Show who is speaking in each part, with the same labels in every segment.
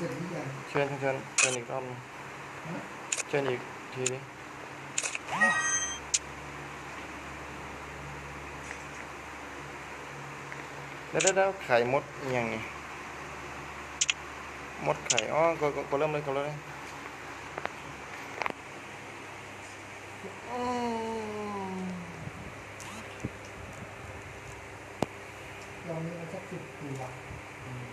Speaker 1: เสร็จหรือยัง
Speaker 2: เชิญเชิญเชิญอีกรอบนึงเชิญอีกทีนี้แล้วแล้วไข่มดยังไงมดไข่อ๋อก็ก็เริ่มเลยก็เริ่มเลยอืม
Speaker 1: เรามีเอาสักสิบตัวอืม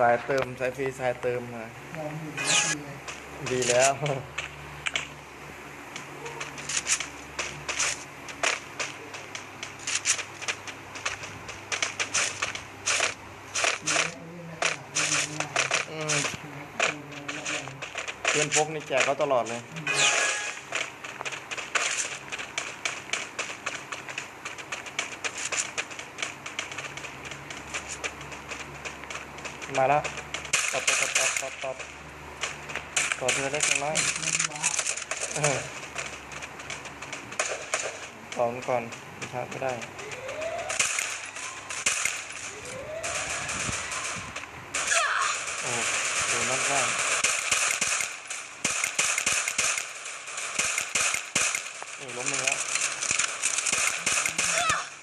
Speaker 2: สายเติมสายฟรีสายเติมมาดีแล้ว
Speaker 1: เพื่อนตลาดมีเรื่องอะไร
Speaker 2: อืม
Speaker 1: นะครับดูแลรับรอง
Speaker 2: เพื่อนพกนี่แจกเขาตลอดเลย
Speaker 1: มา
Speaker 2: แล้วตบตบตบตบตบต่อทีละเล็กน้อยตอมันก่อนนชาร์จไม่ได้โอ้โหนั่นได้นี่ล้มหนึ่งแล้ว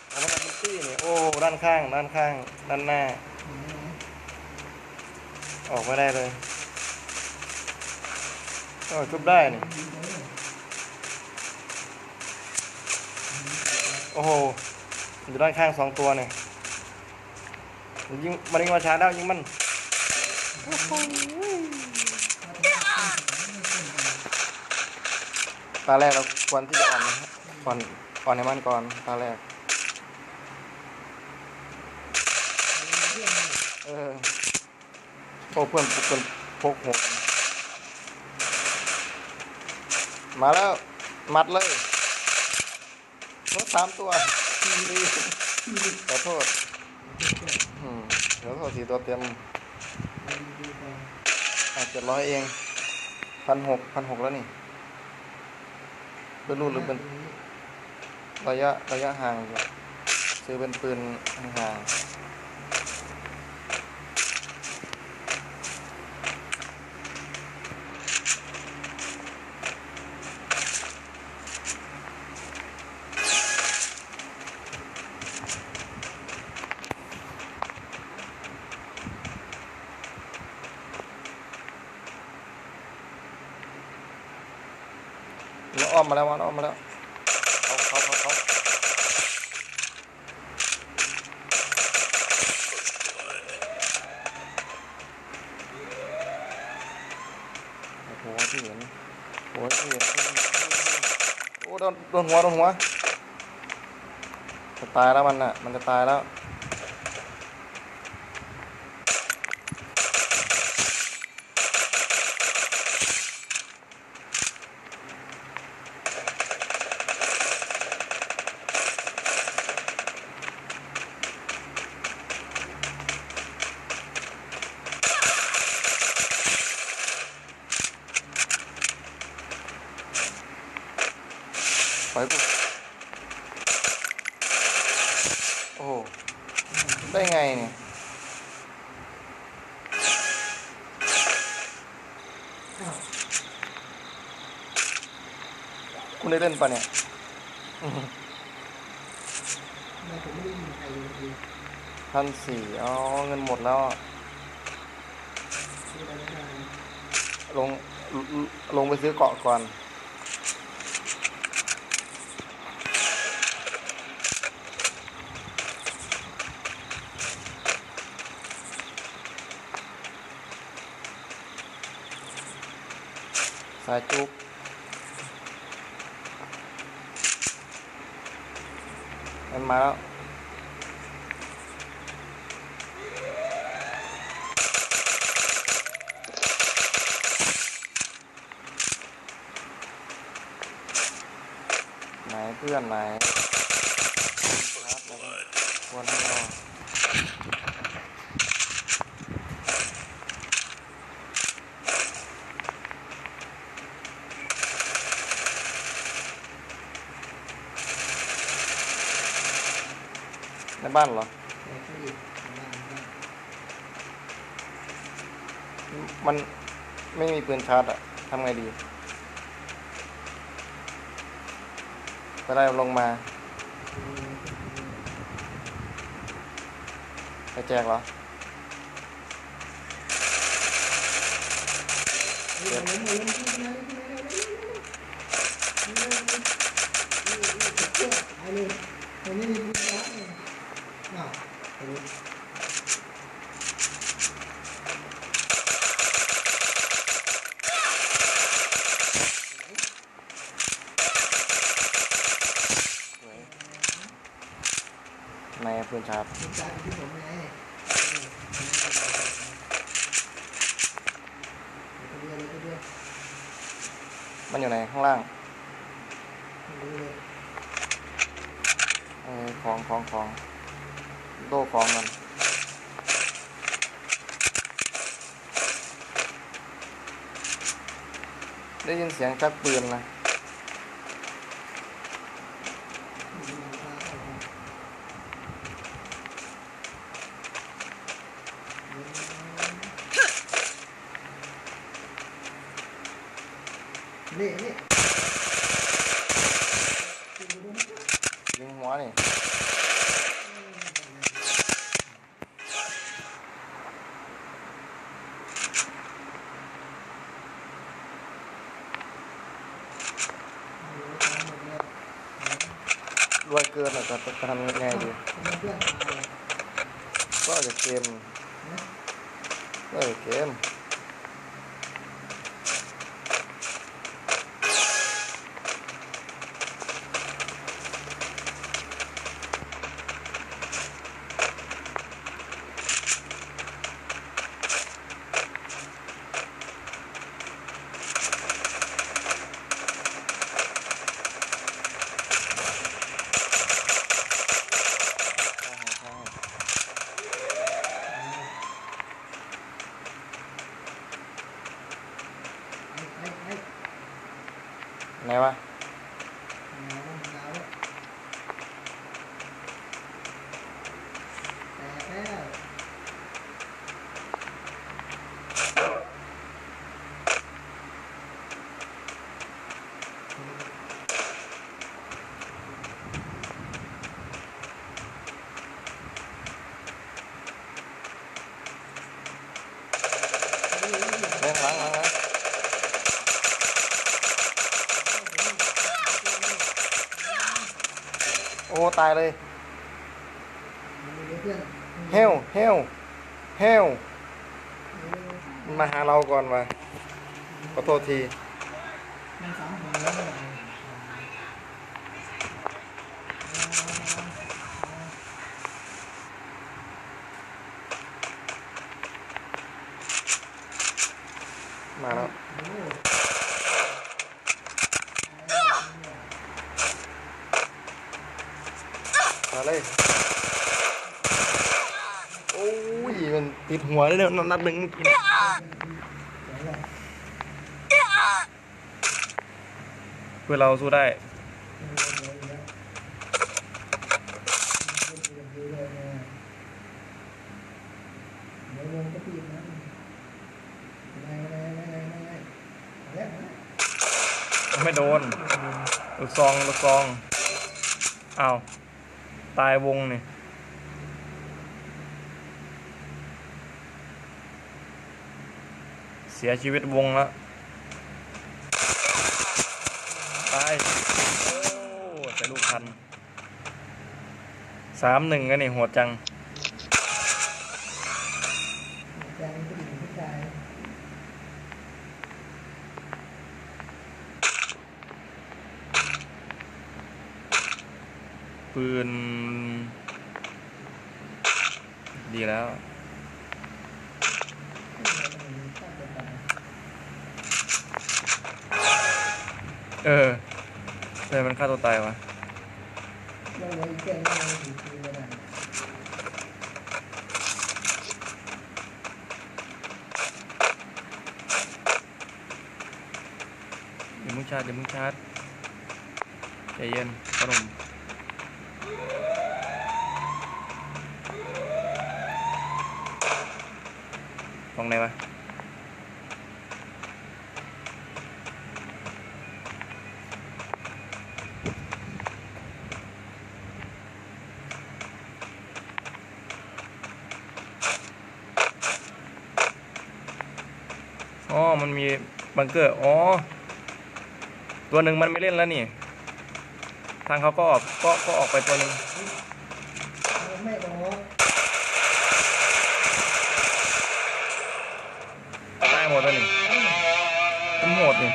Speaker 2: เอามาทำเป็นตี้นี่โอ้ด้านข้างด้านข้างด้านหน้า ออกม่ได้เลยก็ชุบได้นี่
Speaker 1: ย
Speaker 2: โอ้โห อยู่ด้านข้างสองตัวเนี่ยยิงมันยิงมาช้าแล้วยิงมันตาแรกเราควรที่จะอ่อนนะครับก่อนก่อนให้มันก่อนตาแรก เออ โอ้เพื่อนเพื่อนพกหกมาแล้ว มัดเลยรถสามตัวขอโทษอืมเดี๋ยวโทษสี่ตัวเต็มอาจจะร้อยเองพันหกพันหกแล้วนี่ เป็นรุ่นหรือเป็นระยะระยะห่างอยู่ซื้อเป็นปืนห่าง แล้วอ้อมมาแล้วมันอ้อมมาแล้วเขาเขาเขาเขาโอ้โหที่เห็นโอ้ยที่เห็นโอ้โดนโดนหัวโดนหัวจะตายแล้วมันน่ะ มันจะตายแล้ว ไปปุ๊บโอ้โหได้ไงเนี่ย คุณได้เล่นปะเนี่ยพันสี่อ๋อ เงินหมดแล้วอะ
Speaker 1: คืออะ
Speaker 2: ลงลงไปซื้อเกาะก่อน สายจุก มันมาแล้วไหนเพื่อนไหนครับแล้วก็วนให้เรา บ้านเหรอมันไม่มีปืนชาร์จอะทำไงดีไปไล่ลงมาไปแจกเหรอ
Speaker 1: เนารูไม่เพื่อ
Speaker 2: นครับ
Speaker 1: ป็นามั
Speaker 2: นอยู่ไหนข้างล่าง
Speaker 1: เอ
Speaker 2: อของของของ โล่ของมันได้ยินเสียงชักปืนนะ
Speaker 1: นี่นี่
Speaker 2: ยิงหัวนี่ รวยเกินอาจจะจะทำยังไงดีก็จะเกมก็จะเกม
Speaker 1: nè ba. า
Speaker 2: ยเลย
Speaker 1: เพื่อน
Speaker 2: เฮลเฮลเฮลมันมาหาเราก่อนวะขอโทษที
Speaker 1: มันสามคนแล้ว
Speaker 2: ดหัวได้แล้วนัดหนึ่งเว
Speaker 1: ลา
Speaker 2: สู้ได้
Speaker 1: ไม่
Speaker 2: โดนลูกซองลูกซอง เอาตายวงนี่ เสียชีวิตวงแล้วตายโอ้แต่ลูกพันสามหนึ่งกันนี่โหดจัง เออทำไมมันฆ่าตัวตายวะ
Speaker 1: เดี๋
Speaker 2: ยวมึงชาร์จเดี๋ยวมึงชาร์จใจเย็นขนมตรงไหนวะ บังเกอร์ อ๋อ ตัวหนึ่งมันไม่เล่นแล้วนี่ ทางเขาก็ออกก็ก็ออกไปตัวหนึ่ง
Speaker 1: ไม่ออก
Speaker 2: ตายหมดแล้วนี่มันโหดนี่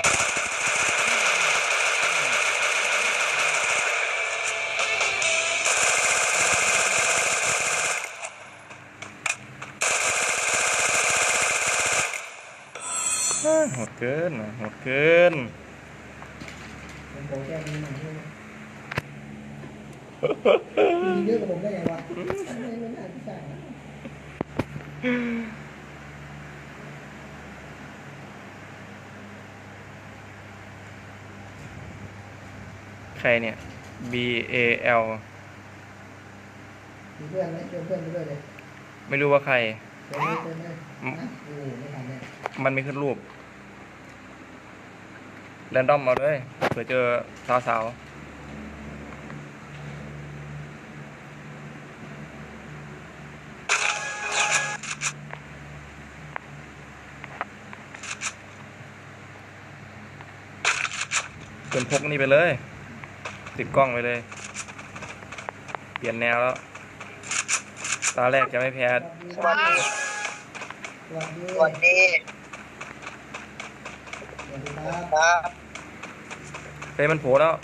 Speaker 2: โหดเกินนะโหดเกิน
Speaker 1: ผมบอกแค่นี้หน่อยใช่ไหมมีเยอะกว่าผมได้ไงวะไม่ไม่น่าจะใช่นะ
Speaker 2: ใครเนี่ย B A L
Speaker 1: มีเพื่อนไหมชวนเพื่อนไปด้วยเลย
Speaker 2: ไม่รู้ว่าใคร
Speaker 1: เชิญเลยเชิญเลยนะโอ้ไม่ทันเลย
Speaker 2: มันไม่ขึ้นรูป แรนดอมเอาเลยเผื่อเจอสาวสาวเป็นพกนี่ไปเลยติดกล้องไปเลย เปลี่ยนแนวแล้ว ตาแรกจะไม่แพ้
Speaker 1: สวัสดีสวัสดี
Speaker 3: สวัสดี
Speaker 1: สวัสดีครับ
Speaker 3: ครับ
Speaker 2: เฮ้ยมันโผล่แล้ว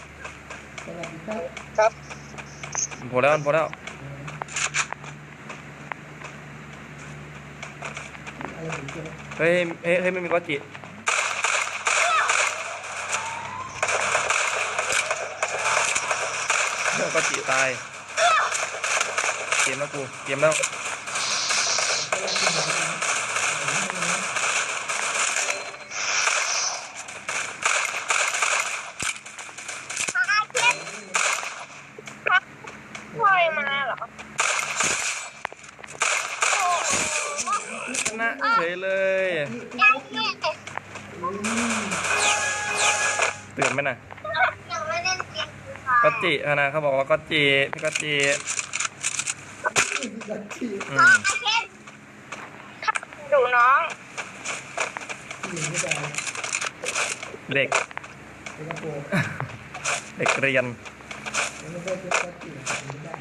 Speaker 1: สวัสดีครับ
Speaker 3: ครับ
Speaker 2: มันโผล่แล้วมันโผล่แล้ว
Speaker 1: อะไรถึงเจอ
Speaker 2: เฮ้ยเฮ้ยเฮ้ยไม่มีกอจิกอจิตาย เกมแล้วกู เกมแล้ว กอจิอะนะเขาบอกว่ากอจิพี่กอจิ
Speaker 1: กัดที่
Speaker 2: อื
Speaker 3: น้อ
Speaker 2: ม
Speaker 3: งเพชรดูน้อง
Speaker 1: ที่ไม่ได้
Speaker 2: เด็ก
Speaker 1: เป็นกระโปรง
Speaker 2: เด็กเรียน
Speaker 1: ไม่ได้เป็นกัดที่ไม่ได้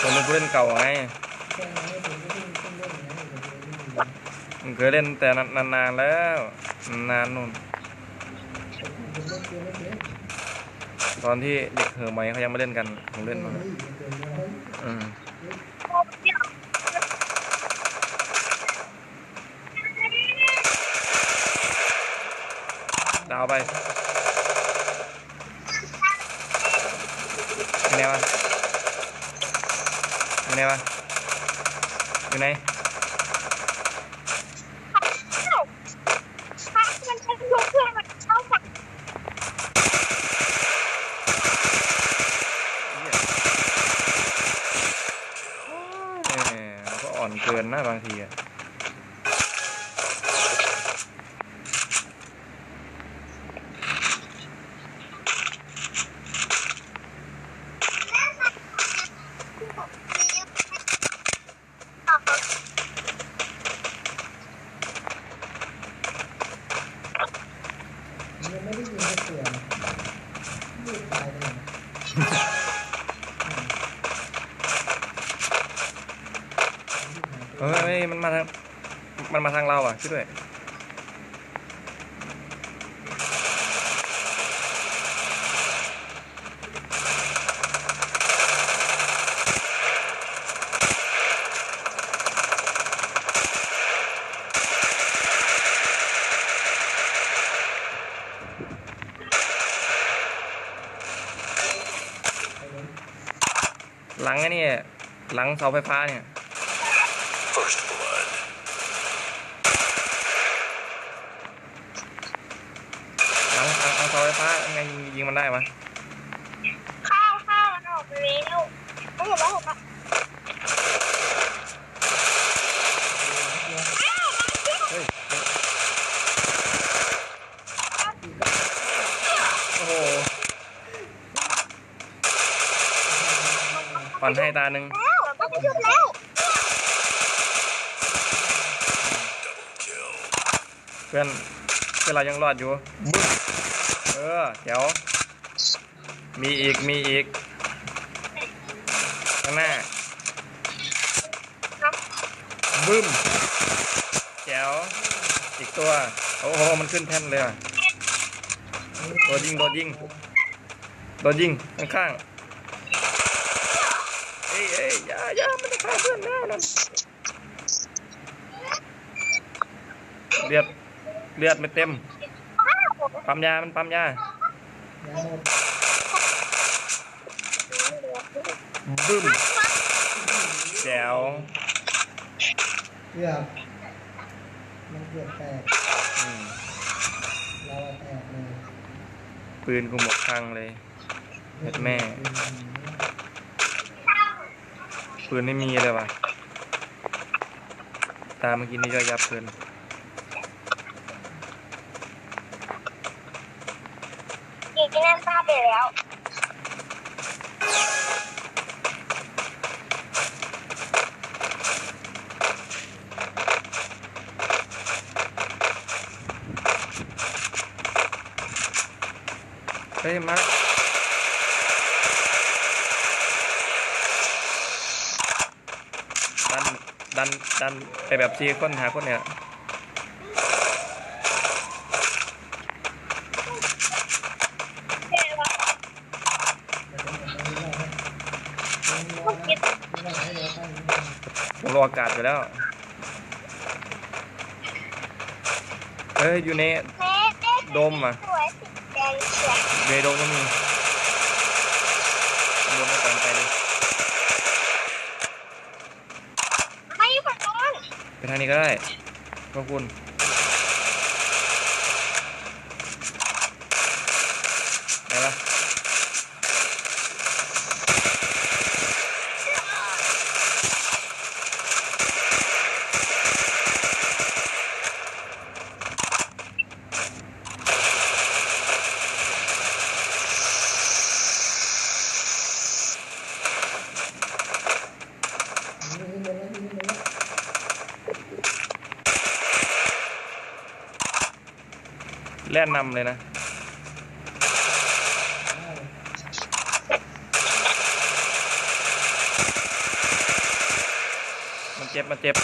Speaker 2: ผมเป็นผู้เล่นเก่าไง
Speaker 1: แค่นั้นผมก็เพิ่งเพิ่งเล่นนะผมเคยเล่นอยู่
Speaker 2: ผมเคยเล่นแต่นานๆแล้ว นานนู่น ตอนที่เด็กเหอไหมเขายังไม่เล่นกันผมเล่นมา
Speaker 1: เฮ้ยเกมน้อย
Speaker 2: อืม
Speaker 3: เดี๋ยว
Speaker 2: ดาวไปอยู่ไหนวะอยู่ไหนวะอยู่ไหน
Speaker 3: เข้าถ้ามันใช้ลูกเพื่อนมันเข้าฝัก
Speaker 2: เหี้ยเออก็อ่อ นเกินนะบางทีอะ
Speaker 1: ยังไม่ได้ยินเสียงลูกตายไปเลย
Speaker 2: เฮ้ยมันมาทางมันมาทางเราอะช่วยด้วยหลังไอ้นี่หลังเสาไฟฟ้าเนี่ย ห
Speaker 3: กอน
Speaker 2: ให้ตาหนึ่งเพื่อนเพื่นรายังรอดอยู่ เออเดี๋ยว มีอีก มีอีกางหน้าบึ้มแจ๋วอีกตัว โอ้โห มันขึ้นแท่นเลยอะโดนยิงโดนยิงโดนยิงข้างๆเอ้ยเอ้ยอย่าอย่ามันจะฆ่าเพื่อนแล้วนั่นเลือดเลือดไม่เต็มปั๊มยามันปั๊มยา
Speaker 1: ยาหมด
Speaker 2: บึ้มแจ๋ว
Speaker 1: เกือบมันเกือบแตก
Speaker 2: อืม
Speaker 1: เราอะแตกเลย
Speaker 2: ปืนกูหมดคลังเลยเม็ดแม่ ปืนไม่มีเลยว่ะ ตาเมื่อกี้นี่ย่อยยับเกิน
Speaker 3: อีกแน่นตาไปแล้ว
Speaker 2: เฮ้ยมาดันดันดันไปแบบซีคนหาคนเนี่ย
Speaker 3: เดี๋ยวว่า
Speaker 2: ผมรออากาศอยู่แล้ว เฮ้ย อยู่ใน
Speaker 3: แม่
Speaker 2: โดมอะ
Speaker 3: สวยสีแดงเฉียบ
Speaker 2: อยู่ในโดมก็มีข้างบนไม่ตามไปเลย
Speaker 3: ไม่ฝั่งโน้น
Speaker 2: ไปทางนี้ก็ได้ขอบคุณ นนำเลยนะ มันเจ็บ มันเจ็บ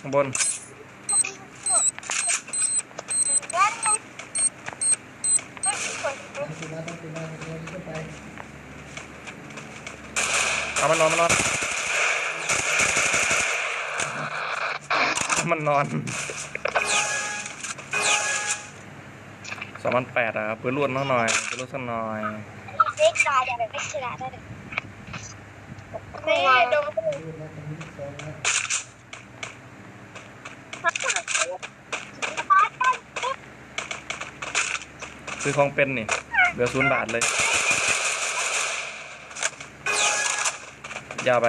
Speaker 2: ข้างบน
Speaker 3: ด้านนึงไม่สวย
Speaker 2: เอามันนอน มันนอน มั นนอนสองพันแปดอะปืนรุ่นน้องหน่อยปืนรุ่นสักหน่อย
Speaker 3: เล็กตายอย่าแบบไม่ชนะได้เลยแม่โดนพักผ่อนพักผ่อน
Speaker 2: ซื้อของเป็นนี่เหลือศูนย์บาทเลย ยาวไป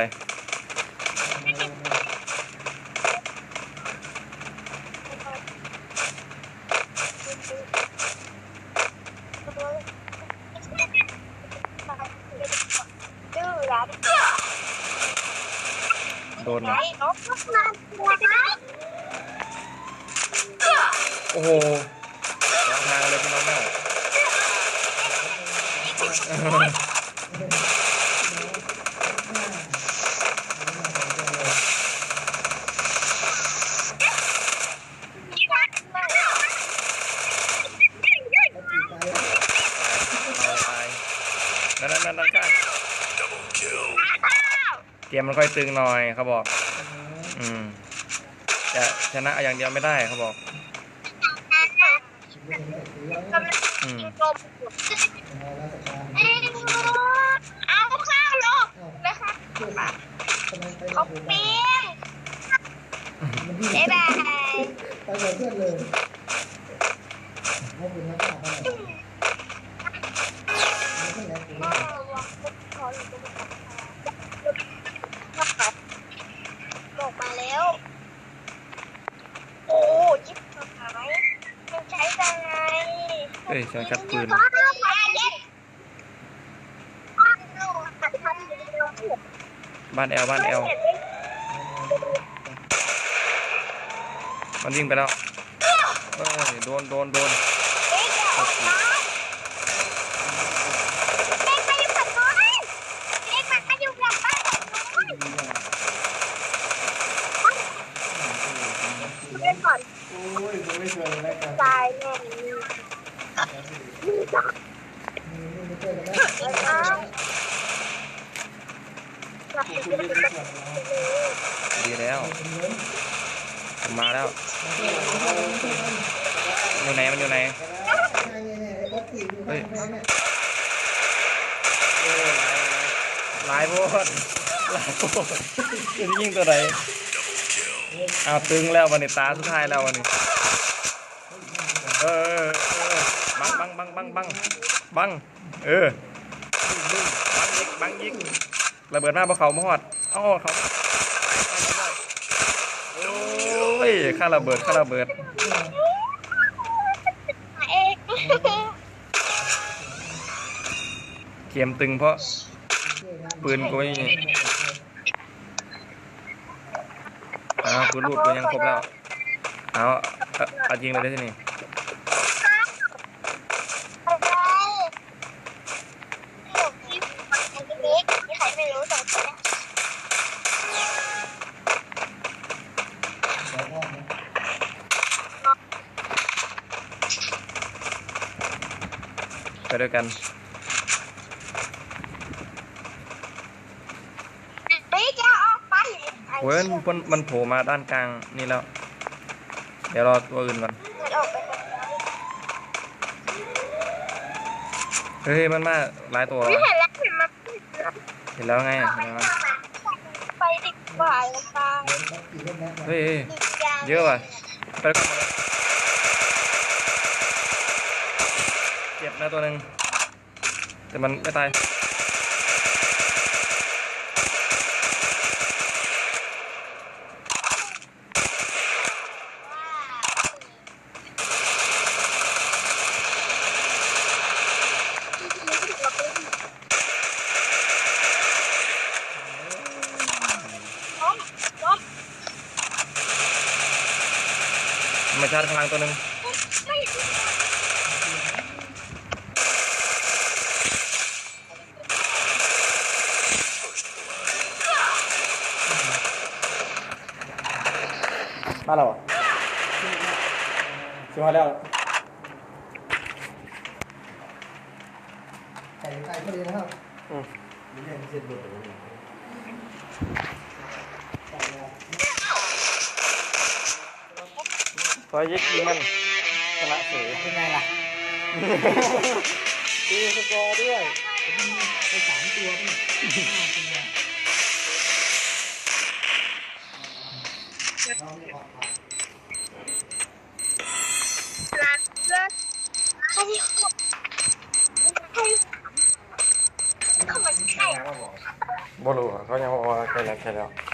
Speaker 3: ดื้อแล้ว
Speaker 2: โดน
Speaker 3: ไหน
Speaker 2: นะ
Speaker 3: นกมาหัวนะ
Speaker 2: โอ้โหสองทางเลยพี่น้องแม่เอาตาย นั่นนั่นนั่นนั่นข้างเกมมันค่อยตึงหน่อยเขาบอก อืมจะชนะอย่างเดียวไม่ได้เขาบอก
Speaker 3: กำลัง
Speaker 2: อืม
Speaker 3: กินนมอยู่เอาข้าวลงนะคะเขาเปี้ยงบ๊ายบาย
Speaker 1: ไปกับเพื่อนเลยเขาเป็นนักข่าวอะไรไม่ใช่แล้วกู
Speaker 3: พ่อว่าขออยู่ตรงนี้ลงมาแล้ว โอ้
Speaker 2: เอ้ยเสียงชักปืน บ้านแอลบ้านแอลมันวิ่งไปแล้วเอ้ยโดนโดนโดน
Speaker 1: โอ้ยผมไม่เคยเลยกัน
Speaker 3: ตายแน่
Speaker 1: นี่ไม่เคยกันแล้ว คุณไม่ไดีแล้ว
Speaker 2: มาแล้วอยู่ไหนมันอยู่ไหน
Speaker 1: เนี่ยไอ้ย
Speaker 2: หลายหลายโพดหลายโพดจะยิงตัวไหนเอาตึงแล้ววันนี้ตาสุดท้ายแล้ววันนี้เออบังบังบังบังบังบังเออบังยิกบังยิก ระเบิดมาพอเขามาหอดเอ้าเขาโอ้ยข้าระเบิดข้าระเบิด
Speaker 3: เอง
Speaker 2: เข็มตึงเพราะปืนกูไม่มีอ้าวปืนรูดกูยังครบแล้วเอาเอาเอายิงเลยได้ที่นี่ ด้วยกัน
Speaker 3: เฮ้ยจะออกไป
Speaker 2: เว้ยมันมันโผล่มาด้านกลางนี่แล้ว เดี๋ยวรอตัวอื่นก่อน
Speaker 3: มันออกไป
Speaker 2: เฮ้ยมันมาหลายตัว
Speaker 3: ไม่
Speaker 2: แล้ว
Speaker 3: เห็นแล้วเห็นมัน
Speaker 2: เห็นแล้วไงเห็นแล้ว
Speaker 3: ไปดีกว่าลงไป
Speaker 1: ขี่รถแม็กมา
Speaker 2: เฮ้ยเฮ้ยเยอะว่ะไปด้วยกันหมดเลยเจ็บ นะตัวหนึ่งแต่มันไม่ตาย
Speaker 3: ล้มล้ม
Speaker 2: มาชาร์จข้างหล่างตัวหนึ่ง
Speaker 3: ไม่
Speaker 2: มาแล้วชิมาแล้ว
Speaker 1: ไก่ไก่พอดีนะครับ
Speaker 2: อืม
Speaker 1: นี่เนี่ยเจ็ดบาทไก่แล้ว
Speaker 2: พอยิกยิงมันชนะเฉย
Speaker 1: เป็นไงล่ะ
Speaker 2: ดีสกอร์ด้วย
Speaker 1: ไปสามตัวก็หมดห้าตัวเราไม่ออกมา
Speaker 3: ลาเลิศใครใคร เขา